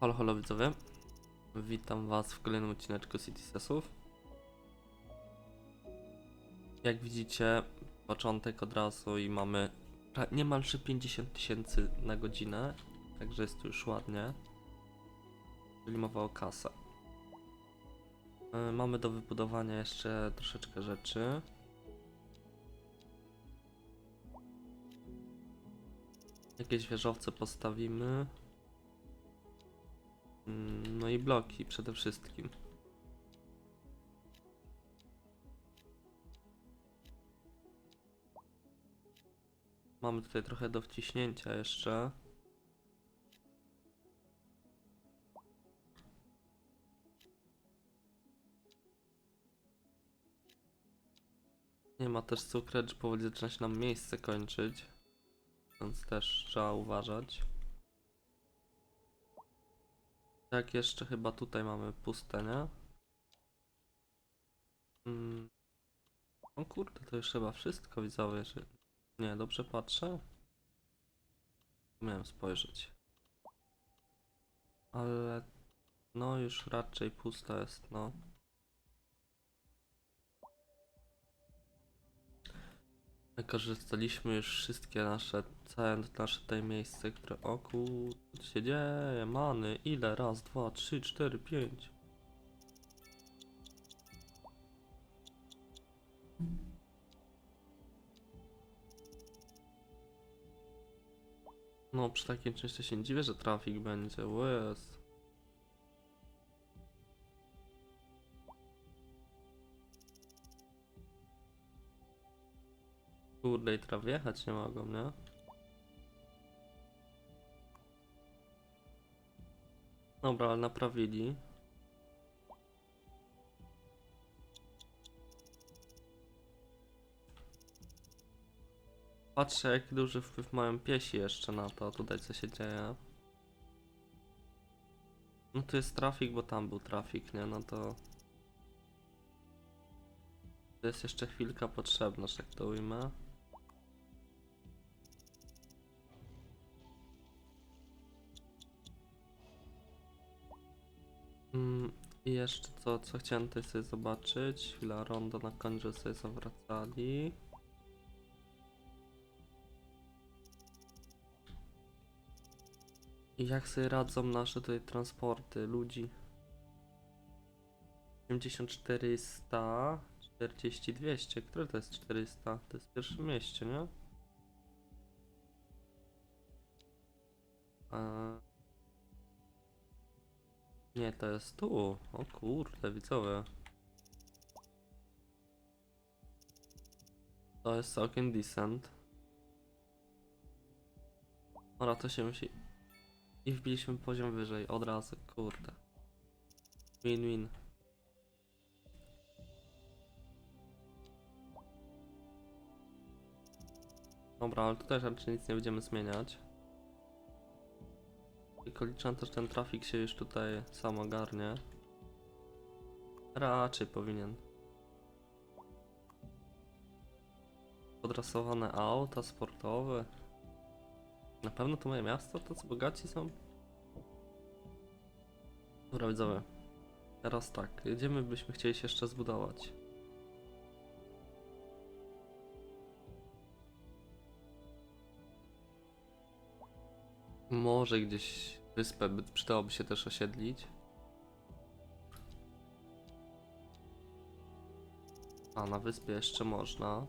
Halo, halo widzowie. Witam was w kolejnym odcineczku City Sesów. Jak widzicie, początek od razu i mamy niemalże 50 tysięcy na godzinę, także jest tu już ładnie. Czyli mowa o kasę. Yy, Mamy do wybudowania jeszcze troszeczkę rzeczy. Jakieś wieżowce postawimy. Mm, No i bloki przede wszystkim. Mamy tutaj trochę do wciśnięcia jeszcze. Nie ma też cukrecz, powoli zaczyna się nam miejsce kończyć. Więc też trzeba uważać. Tak, jeszcze chyba tutaj mamy puste, nie? Mm. O kurde, to już chyba wszystko widzowie, że... Nie, dobrze patrzę? Miałem spojrzeć. Ale... No już raczej pusta jest, no. Wykorzystaliśmy już wszystkie nasze, całe nasze tutaj miejsce, które... O co się dzieje? Many, ile? Raz, dwa, trzy, cztery, pięć. No, przy takim czymś to się nie dziwię, że trafik będzie, łez. Kurde, i teraz wjechać nie mogą, nie? Dobra, ale naprawili. Patrzę, jaki duży wpływ mają piesi jeszcze na to, tutaj co się dzieje. No tu jest trafik, bo tam był trafik, nie? No to... To jest jeszcze chwilka potrzebna, że tak to ujmę. Mm, I jeszcze co, co chciałem tutaj sobie zobaczyć. Chwila, rondo na końcu sobie zawracali. I jak sobie radzą nasze tutaj transporty ludzi? 84 100, 40 200. Które to jest 400? To jest w pierwszym mieście, nie? A... Nie, to jest tu. O kurde, widzowie. To jest całkiem decent. Ora, to się musi... I wbiliśmy poziom wyżej, od razu, kurde. Win-win. Dobra, ale tutaj raczej nic nie będziemy zmieniać. Tylko liczę na to, że ten trafik się już tutaj sam ogarnie. Raczej powinien. Podrasowane auta sportowe. Na pewno to moje miasto? To co bogaci są? Dobra widzowie. Teraz tak, jedziemy byśmy chcieli się jeszcze zbudować. Może gdzieś wyspę by przydałoby się też osiedlić. A na wyspie jeszcze można.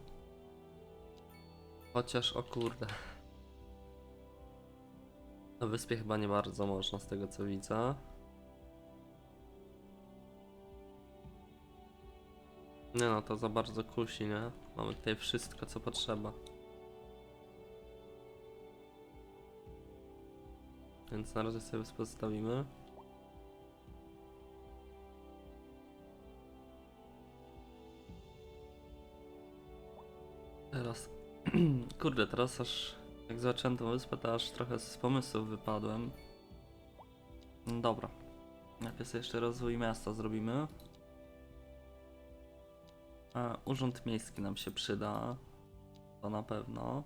Chociaż o kurde. Na wyspie chyba nie bardzo można z tego co widzę. Nie no, to za bardzo kusi, nie? Mamy tutaj wszystko co potrzeba. Więc na razie sobie wyspę zostawimy. Teraz... Kurde, teraz aż... Jak zacząłem tą wyspę, to aż trochę z pomysłów wypadłem. Dobra. Najpierw jeszcze rozwój miasta zrobimy. A, urząd miejski nam się przyda. To na pewno.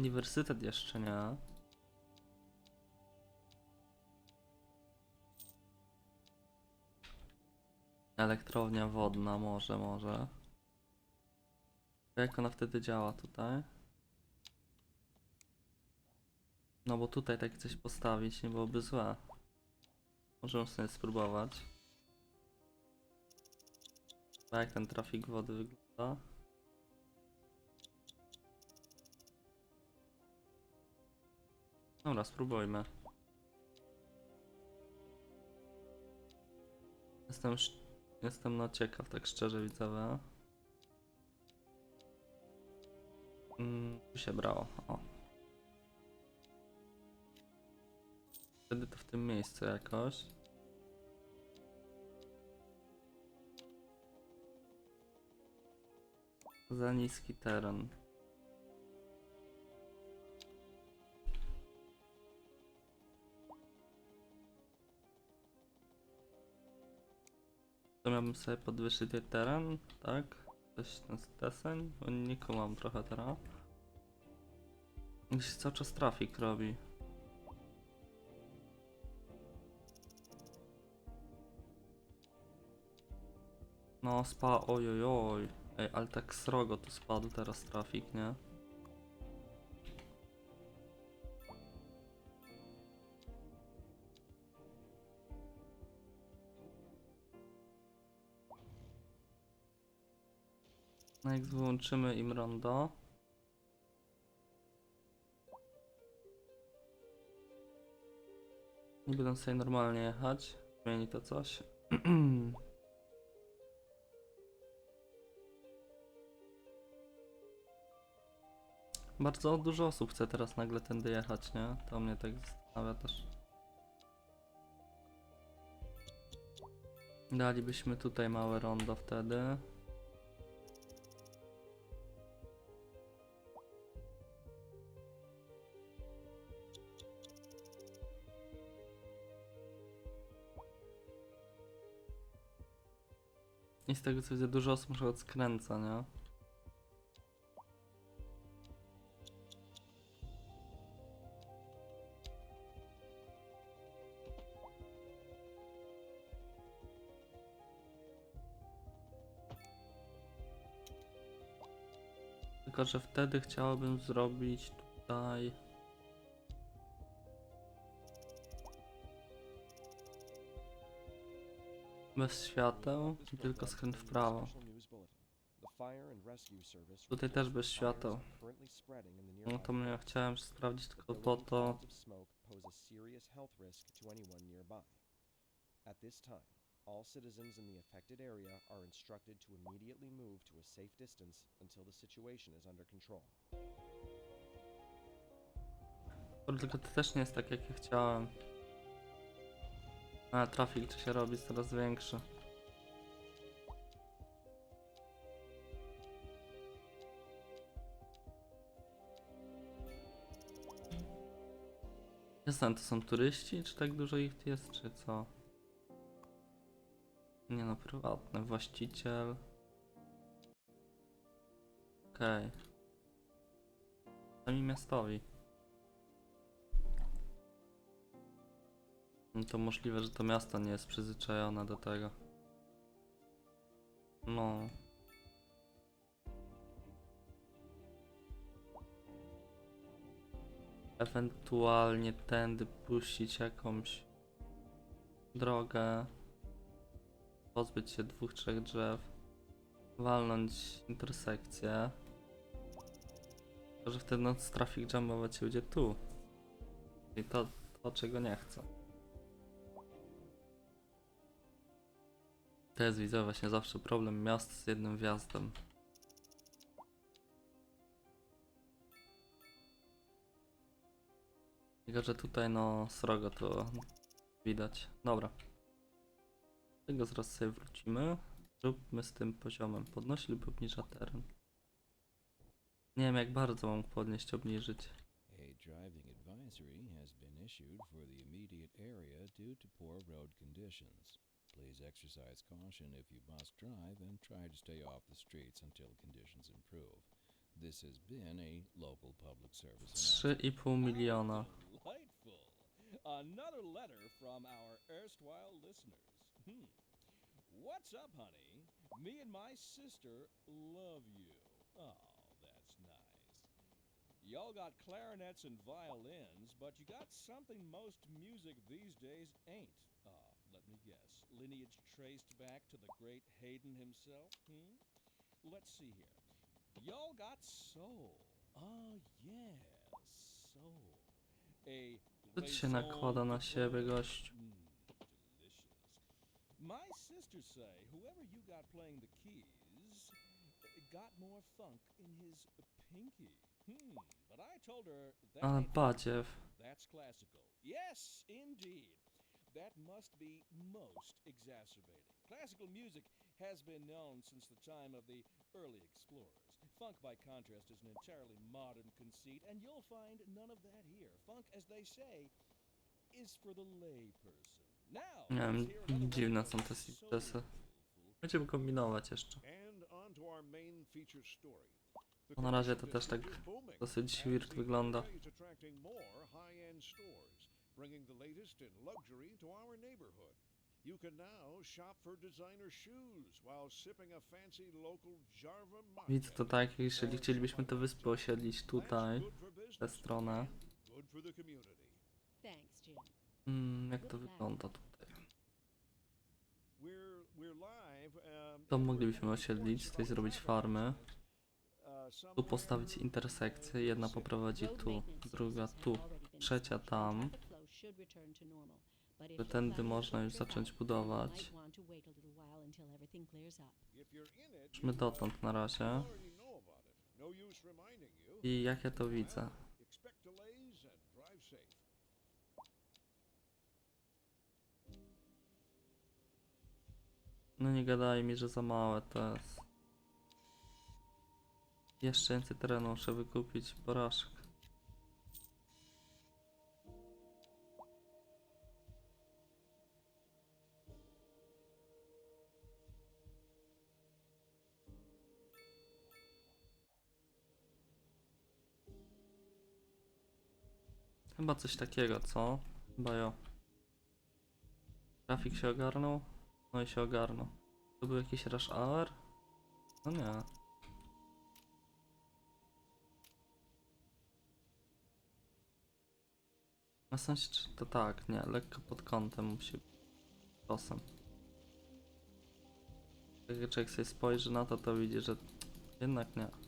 Uniwersytet jeszcze nie. Elektrownia wodna, może, może. Jak ona wtedy działa tutaj? No bo tutaj tak coś postawić nie byłoby złe. Możemy sobie spróbować. A jak ten trafik wody wygląda? Dobra, spróbujmy. Jestem, jestem no ciekaw, tak szczerze widzowie. Mm, tu się brało, o. Wtedy to w tym miejscu jakoś. Za niski teren. To miałbym sobie podwyższyć teren, tak? Coś ten deseń, bo nie kumam trochę teraz. Gdzieś cały czas trafik robi. No spa, ojojoj. Ej, ale tak srogo tu spadł teraz trafik, nie? Jak wyłączymy im rondo. Nie będą sobie normalnie jechać. Zmieni to coś. Bardzo dużo osób chce teraz nagle tędy jechać, nie? To mnie tak zastanawia też. Dalibyśmy tutaj małe rondo wtedy. I z tego co widzę, dużo osób może odskręca, nie? Tylko, że wtedy chciałbym zrobić tutaj... Bez świateł i tylko skręt w prawo. Tutaj też bez świateł. No to mnie chciałem sprawdzić tylko po to. At this time, all citizens in the affected area are instructed to immediately move to a safe distance until the situation is under control. Tylko to też nie jest tak jak ja chciałem. A trafik się robi coraz większy. Znam, to są turyści, czy tak dużo ich jest, czy co? Nie no, prywatny właściciel. Okej. Okay. Sami miastowi. No to możliwe, że to miasto nie jest przyzwyczajone do tego. No. Ewentualnie tędy puścić jakąś drogę. Pozbyć się dwóch, trzech drzew. Walnąć intersekcję. Tylko, że wtedy noc trafik jamować się będzie tu. I to, to czego nie chcę. To jest widzę właśnie zawsze problem miast z jednym wjazdem. Tylko, że tutaj no srogo to widać. Dobra. Do tego zaraz sobie wrócimy. Zróbmy z tym poziomem. Podnosi lub obniża teren. Nie wiem jak bardzo mam podnieść, obniżyć. A driving advisory has been issued for the immediate area due to poor road conditions. Please exercise caution if you must drive and try to stay off the streets until conditions improve. This has been a local public service 3,5 miliona. Delightful. Another letter from our erstwhile listeners. Hmm. What's up, honey? Me and my sister love you. Oh, that's nice. Y'all got clarinets and violins, but you got something most music these days ain't. Let me guess. Lineage traced back to the great Haydn himself? Hmm? Let's see here. Y'all got soul. Oh, yeah, soul. A się nakłada na siebie, gościu? Mm, delicious. My sisters say whoever you got playing the keys uh, got more funk in his pinky. Hmm, but I told her that Ale ain't badziew. that's classical. Yes, indeed. That must be most exacerbating. Classical music has been known since the time of the early explorers. Funk, by contrast, is an entirely modern conceit, and you'll find none of that here. Funk, as they say, is for the layperson. Now, dziwne są te sitesy. Będziemy kombinować jeszcze. And on to our main feature story. The na razie to też tak dosyć the wygląda. Bringing the latest in luxury to our neighborhood. You can now shop for designer shoes while sipping a fancy local Jarva Widzę to tak, jeżeli chcielibyśmy te wyspy osiedlić tutaj, tę tę stronę. Good for the community. Thanks, Jim. Mm, jak to wygląda tutaj? We're we're live. Um, To moglibyśmy osiedlić, tutaj zrobić farmy. Uh, some Tu postawić there, intersekcje, jedna poprowadzi tu, druga tu, trzecia tam. Że tędy można już zacząć budować. might want to wait a little while until everything clears up. If you're in it, Idźmy you, dotąd na razie. already know about it. No use reminding you. I jak ja to widzę? Well, expect delays and drive safe. No nie gadaj mi, że za małe to jest. Jeszcze więcej terenu muszę wykupić, porażek. Chyba coś takiego, co? Chyba jo. Trafik się ogarnął? No i się ogarnął. To był jakiś rush hour? No nie. Na sensie, czy to tak, nie, lekko pod kątem musi być. Czasem. Jak człowiek sobie spojrzy na to, to widzi, że jednak nie.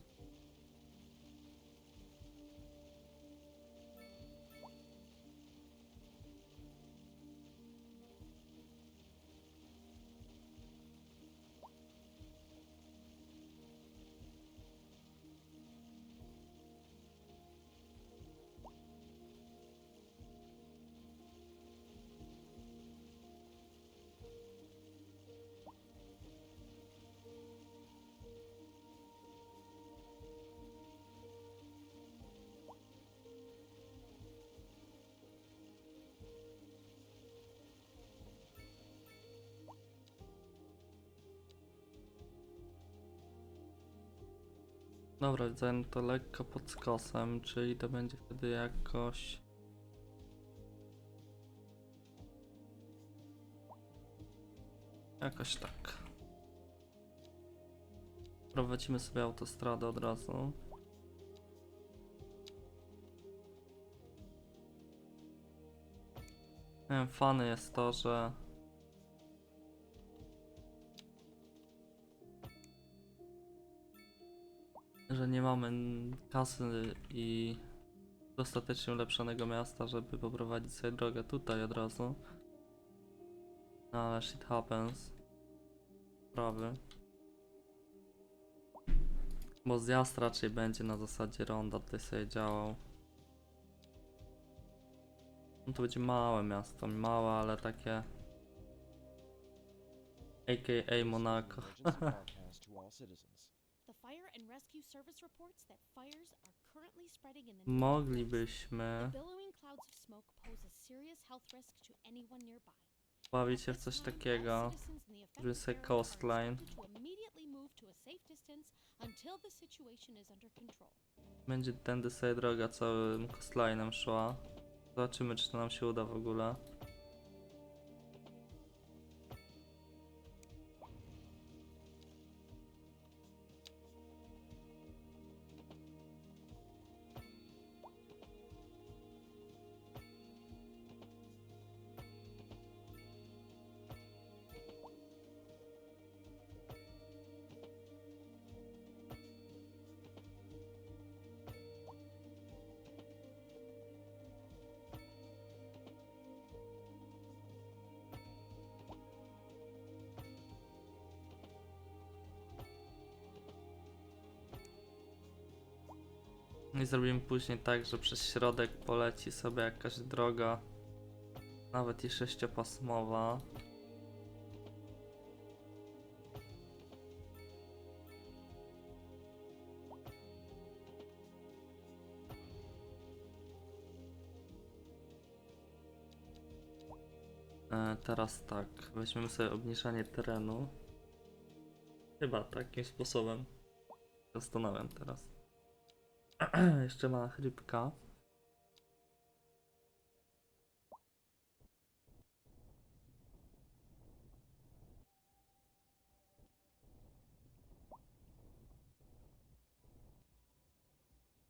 Dobra, widzę to lekko pod skosem, czyli to będzie wtedy jakoś... Jakoś tak. Prowadzimy sobie autostradę od razu. Fany jest to, że że nie mamy kasy i dostatecznie ulepszonego miasta, żeby poprowadzić sobie drogę tutaj od razu. No ale shit happens. Sprawy. Bo zjazd raczej będzie na zasadzie ronda tutaj sobie działał. No to będzie małe miasto, małe, ale takie AKA Monaco. Emergency broadcast to all citizens. The fire and rescue service reports that fires are currently spreading in the Moglibyśmy Billowing clouds of smoke pose a serious health risk to anyone nearby. bawić się w coś takiego. żeby sobie coastline. Będzie tędy sobie droga całym coastline'em szła. Zobaczymy, czy to nam się uda w ogóle. I zrobimy później tak, że przez środek poleci sobie jakaś droga, nawet i sześciopasmowa. E, teraz tak, weźmiemy sobie obniżanie terenu. Chyba takim sposobem. Zastanawiam teraz. Jeszcze ma chrypka.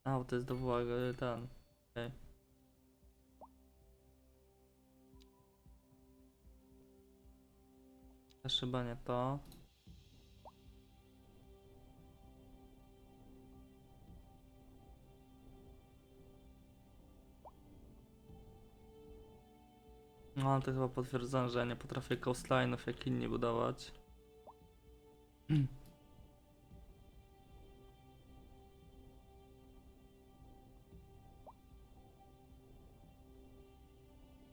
A, bo to jest do uwagi ten. Okej. Też chyba nie to. No ale to chyba potwierdzam, że ja nie potrafię coastline'ów jak inni budować.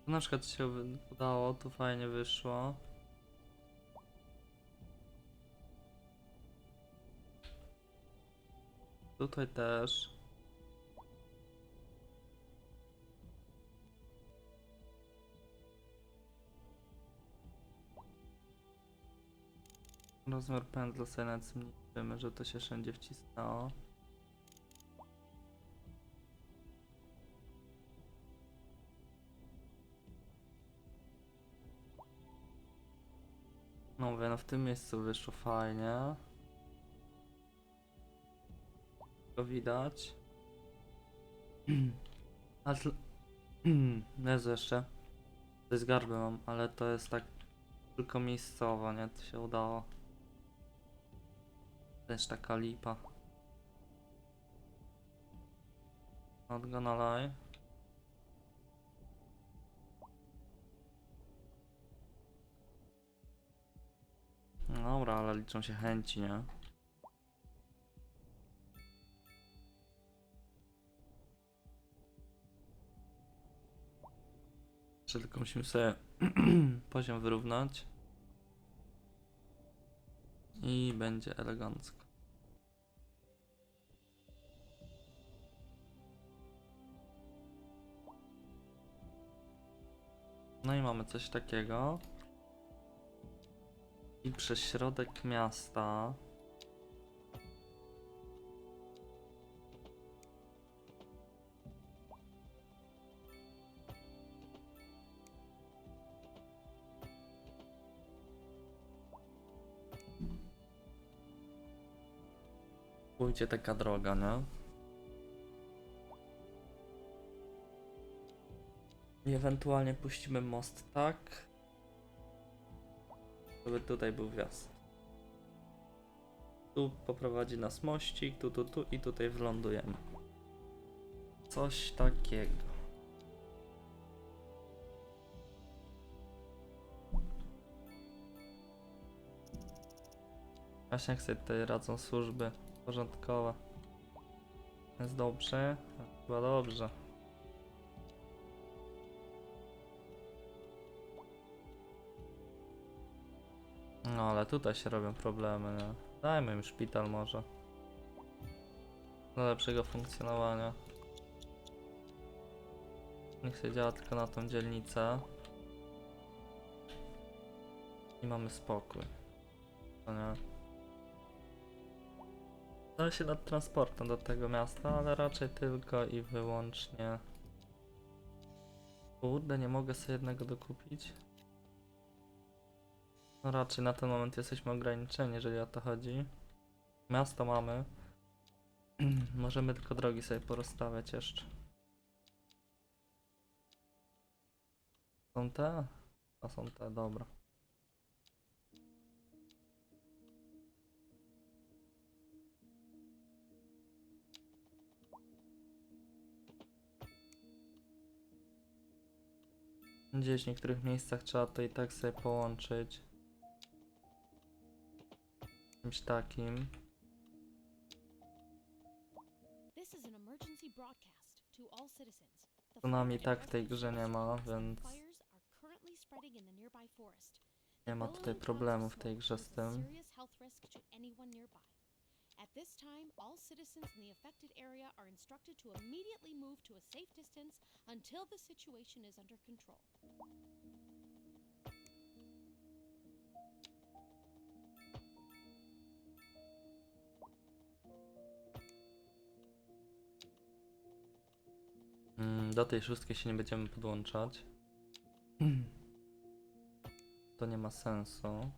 To na przykład się udało, tu fajnie wyszło. Tutaj też. Rozmiar sobie nawet zmniejszymy, że to się wszędzie wcisnęło. No mówię, no w tym miejscu wyszło fajnie. To widać. A tl... Jezu jeszcze. To jest garbę mam, ale to jest tak tylko miejscowo, nie? To się udało. Też taka lipa. Not gonna lie. Dobra, ale liczą się chęci, nie? Jeszcze tylko musimy sobie poziom wyrównać. I będzie elegancko. No i mamy coś takiego. I przez środek miasta. Pójdzie taka droga, nie? I ewentualnie puścimy most tak, żeby tutaj był wjazd. Tu poprowadzi nas mościk, tu, tu, tu i tutaj wlądujemy. Coś takiego. Właśnie jak sobie tutaj radzą służby porządkowe. Jest dobrze? Chyba dobrze. No ale tutaj się robią problemy, nie? Dajmy im szpital może. Do lepszego funkcjonowania. Niech się działa tylko na tą dzielnicę. I mamy spokój. To nie. Zastanawiam się nad transportem do tego miasta, ale raczej tylko i wyłącznie. Kurde, nie mogę sobie jednego dokupić. No raczej na ten moment jesteśmy ograniczeni, jeżeli o to chodzi. Miasto mamy. Możemy tylko drogi sobie porozstawiać jeszcze. Są te? A są te, dobra. Gdzieś w niektórych miejscach trzeba to i tak sobie połączyć. Czymś takim. The Tsunami fire tak w tej grze nie ma, więc nie ma tutaj problemu w tej grze z tym. This time, all citizens in the affected area are instructed to immediately move to a safe distance until the situation is under control. Mm, Do tej szóstki się nie będziemy podłączać. To nie ma sensu.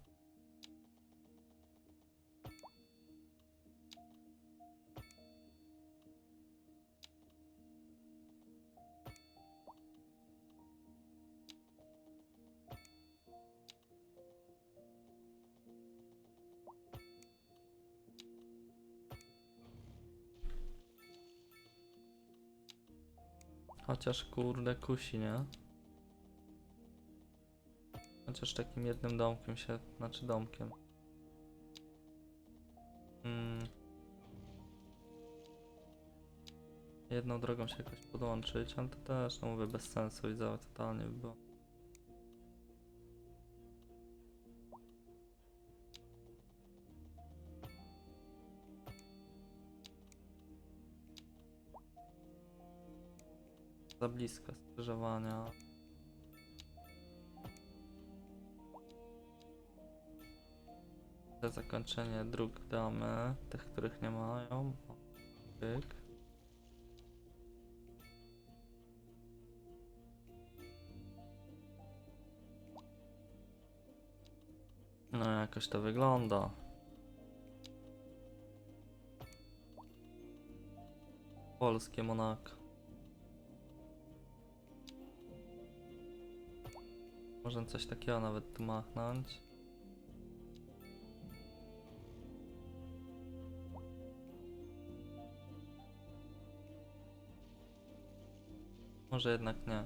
Chociaż kurde kusi, nie? Chociaż takim jednym domkiem się, znaczy domkiem. Mm. Jedną drogą się jakoś podłączyć, ale to też, no mówię, bez sensu i całe totalnie by było. Za blisko skrzyżowania. Te zakończenie dróg damy, tych, których nie mają. Pyk. No jakoś to wygląda. Polskie Monako. Można coś takiego nawet tu machnąć. Może jednak nie.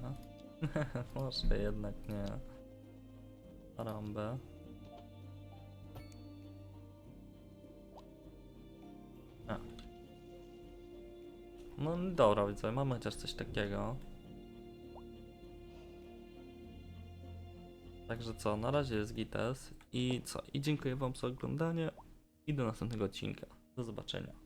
Może jednak nie. Rambę. No dobra, widzę, mamy chociaż coś takiego. Także co, na razie jest GITES i co? I dziękuję wam za oglądanie i do następnego odcinka. Do zobaczenia.